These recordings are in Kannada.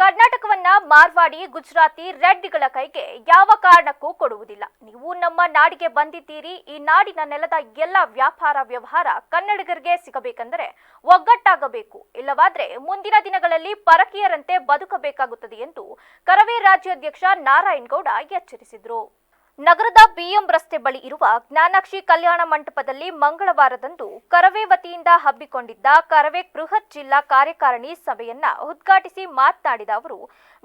ಕರ್ನಾಟಕವನ್ನ ಮಾರ್ವಾಡಿ, ಗುಜರಾತಿ ರೆಡ್ಡಿಗಳ ಕೈಗೆ ಯಾವ ಕಾರಣಕ್ಕೂ ಕೊಡುವುದಿಲ್ಲ. ನೀವು ನಮ್ಮ ನಾಡಿಗೆ ಬಂದಿದ್ದೀರಿ. ಈ ನಾಡಿನ ನೆಲದ ಎಲ್ಲ ವ್ಯಾಪಾರ ವ್ಯವಹಾರ ಕನ್ನಡಿಗರಿಗೆ ಸಿಗಬೇಕೆಂದರೆ ಒಗ್ಗಟ್ಟಾಗಬೇಕು. ಇಲ್ಲವಾದ್ರೆ ಮುಂದಿನ ದಿನಗಳಲ್ಲಿ ಪರಕೀಯರಂತೆ ಬದುಕಬೇಕಾಗುತ್ತದೆ ಎಂದು ಕರವೇ ರಾಜ್ಯಾಧ್ಯಕ್ಷ ನಾರಾಯಣಗೌಡ ಎಚ್ಚರಿಸಿದರು. ನಗರದ ಬಿಎಂ ರಸ್ತೆ ಬಳಿ ಇರುವ ಜ್ಞಾನಾಕ್ಷಿ ಕಲ್ಯಾಣ ಮಂಟಪದಲ್ಲಿ ಮಂಗಳವಾರದಂದು ಕರವೇ ವತಿಯಿಂದ ಹಬ್ಬಿಕೊಂಡಿದ್ದ ಕರವೇ ಬೃಹತ್ ಜಿಲ್ಲಾ ಕಾರ್ಯಕಾರಿಣಿ ಸಭೆಯನ್ನ ಉದ್ಘಾಟಿಸಿ ಮಾತನಾಡಿದ ಅವರು,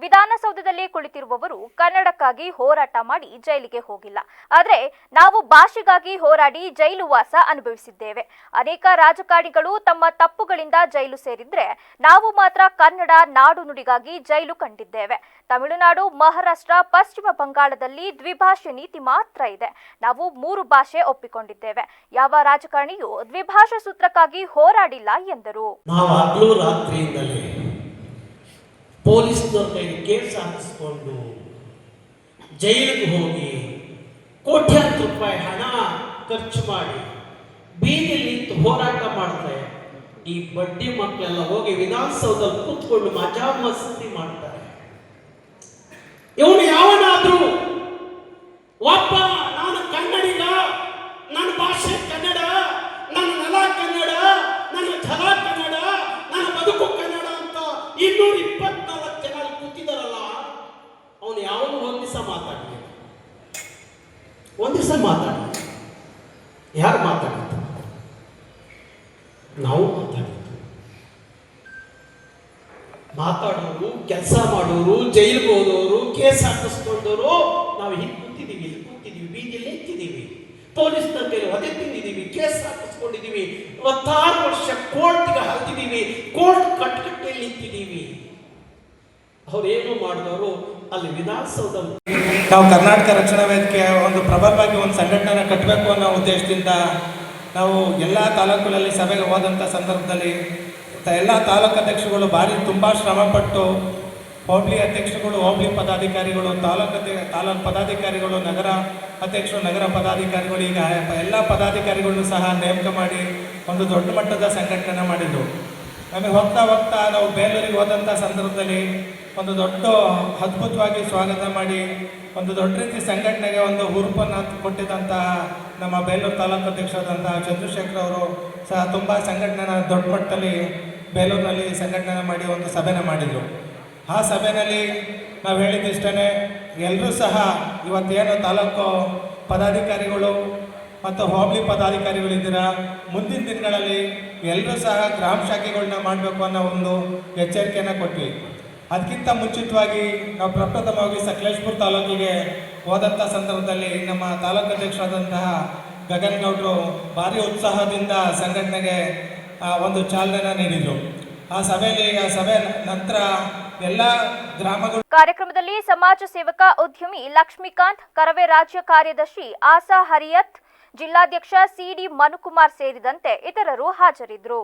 ವಿಧಾನಸೌಧದಲ್ಲಿ ಕುಳಿತಿರುವವರು ಕನ್ನಡಕ್ಕಾಗಿ ಹೋರಾಟ ಮಾಡಿ ಜೈಲಿಗೆ ಹೋಗಿಲ್ಲ. ಆದರೆ ನಾವು ಭಾಷೆಗಾಗಿ ಹೋರಾಡಿ ಜೈಲು ವಾಸ ಅನುಭವಿಸಿದ್ದೇವೆ. ಅನೇಕ ರಾಜಕಾರಣಿಗಳು ತಮ್ಮ ತಪ್ಪುಗಳಿಂದ ಜೈಲು ಸೇರಿದ್ರೆ ನಾವು ಮಾತ್ರ ಕನ್ನಡ ನಾಡು ನುಡಿಗಾಗಿ ಜೈಲು ಕಂಡಿದ್ದೇವೆ. ತಮಿಳುನಾಡು, ಮಹಾರಾಷ್ಟ್ರ, ಪಶ್ಚಿಮ ಬಂಗಾಳದಲ್ಲಿ ದ್ವಿಭಾಷೆ ನೀತಿ ಮಾತ್ರ ಇದೆ. ನಾವು ಮೂರು ಭಾಷೆ ಒಪ್ಪಿಕೊಂಡಿದ್ದೇವೆ. ಯಾವ ರಾಜಕಾರಣಿಯು ದ್ವಿಭಾಷಾ ಸೂತ್ರಕ್ಕಾಗಿ ಹೋರಾಡಿಲ್ಲ ಎಂದರು. ನಾವು ರಾತ್ರಿಯಿಂದಲೇ ಕೇಸ್ ಹಾಕಿಸ್ಕೊಂಡು ಜೈಲಿಗೆ ಹೋಗಿ ಕೋಟ್ಯಾಂತರ ರೂಪಾಯಿ ಹಣ ಖರ್ಚು ಮಾಡಿ ಬೀದಿಯಲ್ಲಿ ನಿಂತು ಹೋರಾಟ ಮಾಡ್ತಾರೆ. ಈ ಬಡ್ಡಿ ಮಕ್ಕಳೆಲ್ಲ ಹೋಗಿ ವಿಧಾನಸೌಧದಲ್ಲಿ ಕೂತ್ಕೊಂಡು ಮಜಾ ಮಸ್ತಿ ಮಾಡ್ತಾರೆ. ಇವನು ದಿವಸ ಮಾತಾಡಿ. ಯಾರು ಮಾತಾಡಿದ್ದು? ನಾವು ಮಾತಾಡಿದ್ದು. ಮಾತಾಡೋರು, ಕೆಲಸ ಮಾಡೋರು, ಜೈಲಿಗೆ ಹೋದವರು ಕೇಸ್ ಹಾಕಿಸ್ಕೊಂಡವರು ನಾವು ಹಿಂಗೆ ಕೂತಿದ್ದೀವಿ ಇಲ್ಲಿ ಕೂತಿದ್ದೀವಿ ಬೀದಿಯಲ್ಲಿ ನಿಂತಿದ್ದೀವಿ ಪೊಲೀಸ್ನ ಮೇಲೆ ಒದೆ ತಿಂದಿದ್ದೀವಿ ಕೇಸ್ ಹಾಕಿಸ್ಕೊಂಡಿದ್ದೀವಿ ಇವತ್ತಾರು ವರ್ಷ ಕೋರ್ಟ್ಗೆ ಹಾಕಿದ್ದೀವಿ ಕೋರ್ಟ್ ಕಟ್ಕಟ್ಟೆಯಲ್ಲಿ ನಿಂತಿದ್ದೀವಿ ಅವ್ರೇನು ಮಾಡಿದವರು? ಅಲ್ಲಿ ವಿಧಾನಸೌಧ. ನಾವು ಕರ್ನಾಟಕ ರಕ್ಷಣಾ ವೇದಿಕೆ ಒಂದು ಪ್ರಬಲವಾಗಿ ಒಂದು ಸಂಘಟನೆ ಕಟ್ಟಬೇಕು ಅನ್ನೋ ಉದ್ದೇಶದಿಂದ ನಾವು ಎಲ್ಲ ತಾಲೂಕುಗಳಲ್ಲಿ ಸಭೆಗೆ ಹೋದಂಥ ಸಂದರ್ಭದಲ್ಲಿ ಎಲ್ಲ ತಾಲೂಕು ಅಧ್ಯಕ್ಷರುಗಳು ಭಾರಿ ತುಂಬ ಶ್ರಮಪಟ್ಟು ಹೋಬಳಿ ಅಧ್ಯಕ್ಷರುಗಳು, ಹೋಬಳಿ ಪದಾಧಿಕಾರಿಗಳು, ತಾಲೂಕು ತಾಲೂಕು ಪದಾಧಿಕಾರಿಗಳು, ನಗರ ಅಧ್ಯಕ್ಷರು, ನಗರ ಪದಾಧಿಕಾರಿಗಳು, ಈಗ ಎಲ್ಲ ಪದಾಧಿಕಾರಿಗಳನ್ನು ಸಹ ನೇಮಕ ಮಾಡಿ ಒಂದು ದೊಡ್ಡ ಮಟ್ಟದ ಸಂಘಟನೆ ಮಾಡಿದರು ನಮಗೆ ಹೋಗ್ತಾ ಹೋಗ್ತಾ ನಾವು ಬೇಲೂರಿಗೆ ಹೋದಂಥ ಸಂದರ್ಭದಲ್ಲಿ ಒಂದು ದೊಡ್ಡ ಅದ್ಭುತವಾಗಿ ಸ್ವಾಗತ ಮಾಡಿ, ಒಂದು ದೊಡ್ಡ ರೀತಿ ಸಂಘಟನೆಗೆ ಒಂದು ಹುರುಪನ್ನು ಕೊಟ್ಟಿದ್ದಂತಹ ನಮ್ಮ ಬೇಲೂರು ತಾಲೂಕು ಅಧ್ಯಕ್ಷರಾದಂತಹ ಚಂದ್ರಶೇಖರ್ ಅವರು ಸಹ ತುಂಬ ಸಂಘಟನೆನ ದೊಡ್ಡ ಮಟ್ಟದಲ್ಲಿ ಬೇಲೂರಿನಲ್ಲಿ ಸಂಘಟನೆ ಮಾಡಿ ಒಂದು ಸಭೆನ ಮಾಡಿದರು. ಆ ಸಭೆಯಲ್ಲಿ ನಾವು ಹೇಳಿದ್ದಿಷ್ಟೇ ಎಲ್ಲರೂ ಸಹ ಇವತ್ತೇನು ತಾಲೂಕು ಪದಾಧಿಕಾರಿಗಳು ಮತ್ತು ಹೋಬಳಿ ಪದಾಧಿಕಾರಿಗಳಿದ್ದೀರಾ ಮುಂದಿನ ದಿನಗಳಲ್ಲಿ ಎಲ್ಲರೂ ಸಹ ಗ್ರಾಮ ಶಾಖೆಗಳನ್ನ ಮಾಡಬೇಕು ಅನ್ನೋ ಒಂದು ಎಚ್ಚರಿಕೆಯನ್ನು ಕೊಟ್ವಿ. ಅದಕ್ಕಿಂತ ಮುಂಚಿತವಾಗಿ ನಾವು ಪ್ರಪ್ರಥಮವಾಗಿ ಸಕಲೇಶ್ಪುರ ತಾಲೂಕಿಗೆ ಹೋದಂಥ ಸಂದರ್ಭದಲ್ಲಿ ನಮ್ಮ ತಾಲೂಕು ಅಧ್ಯಕ್ಷರಾದಂತಹ ಗಗನ್ ಗೌಡ್ರು ಭಾರಿ ಉತ್ಸಾಹದಿಂದ ಸಂಘಟನೆಗೆ ಒಂದು ಚಾಲನೆ ನೀಡಿದರು. ಆ ಸಭೆಯಲ್ಲಿ, ಆ ಸಭೆ ನಂತರ ಎಲ್ಲ ಗ್ರಾಮಗಳು ಕಾರ್ಯಕ್ರಮದಲ್ಲಿ ಸಮಾಜ ಸೇವಕ ಉದ್ಯಮಿ ಲಕ್ಷ್ಮೀಕಾಂತ್, ಕರವೇ ರಾಜ್ಯ ಕಾರ್ಯದರ್ಶಿ ಆಸಾ ಹರಿಯತ್, ಜಿಲ್ಲಾಧ್ಯಕ್ಷ ಸಿಡಿ ಮನುಕುಮಾರ್ ಸೇರಿದಂತೆ ಇತರರು ಹಾಜರಿದ್ದರು.